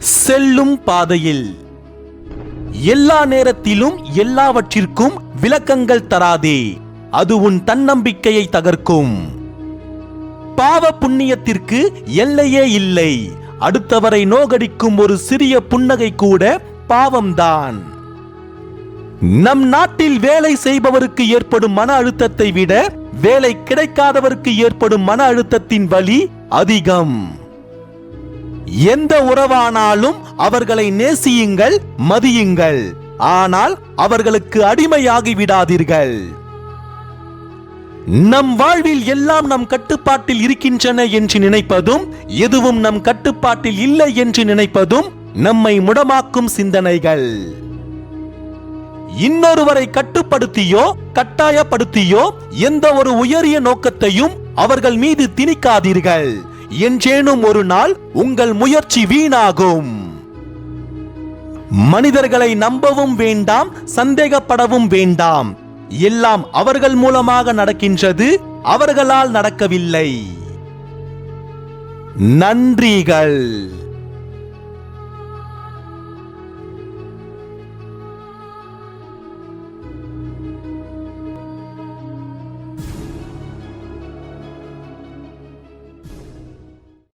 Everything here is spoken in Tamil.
செல்லும் பாதையில். எல்லா நேரத்திலும் எல்லாவற்றிற்கும் விளக்கங்கள் தராதே. அது உன் தன்னம்பிக்கையை தகர்க்கும். பாவ புண்ணியத்திற்கு எல்லையே இல்லை. அடுத்தவரை நோகடிக்கும் ஒரு சிறிய புன்னகை கூட பாவம்தான். நம் நாட்டில் வேலை செய்பவருக்கு ஏற்படும் மன அழுத்தத்தை விட வேலை கிடைக்காதவருக்கு ஏற்படும் மன அழுத்தத்தின் வலி அதிகம். எந்த உறவானாலும் அவர்களை நேசியுங்கள் மதியுங்கள். ஆனால் அவர்களுக்கு அடிமையாகி விடாதீர்கள். நம் வாழ்வில் எல்லாம் நம் கட்டுப்பாட்டில் இருக்கின்றன என்று நினைப்பதும் எதுவும் நம் கட்டுப்பாட்டில் இல்லை என்று நினைப்பதும் நம்மை முடமாக்கும் சிந்தனைகள். இன்னொருவரை கட்டுப்படுத்தியோ கட்டாயப்படுத்தியோ எந்த ஒரு உயரிய நோக்கத்தையும் அவர்கள் மீது திணிக்காதீர்கள். என்றேனும் ஒரு நாள் உங்கள் முயற்சி வீணாகும். மனிதர்களை நம்பவும் வேண்டாம் சந்தேகப்படவும் வேண்டாம். எல்லாம் அவர்கள் மூலமாக நடக்கின்றது அவர்களால் நடக்கவில்லை. நன்றிகள்.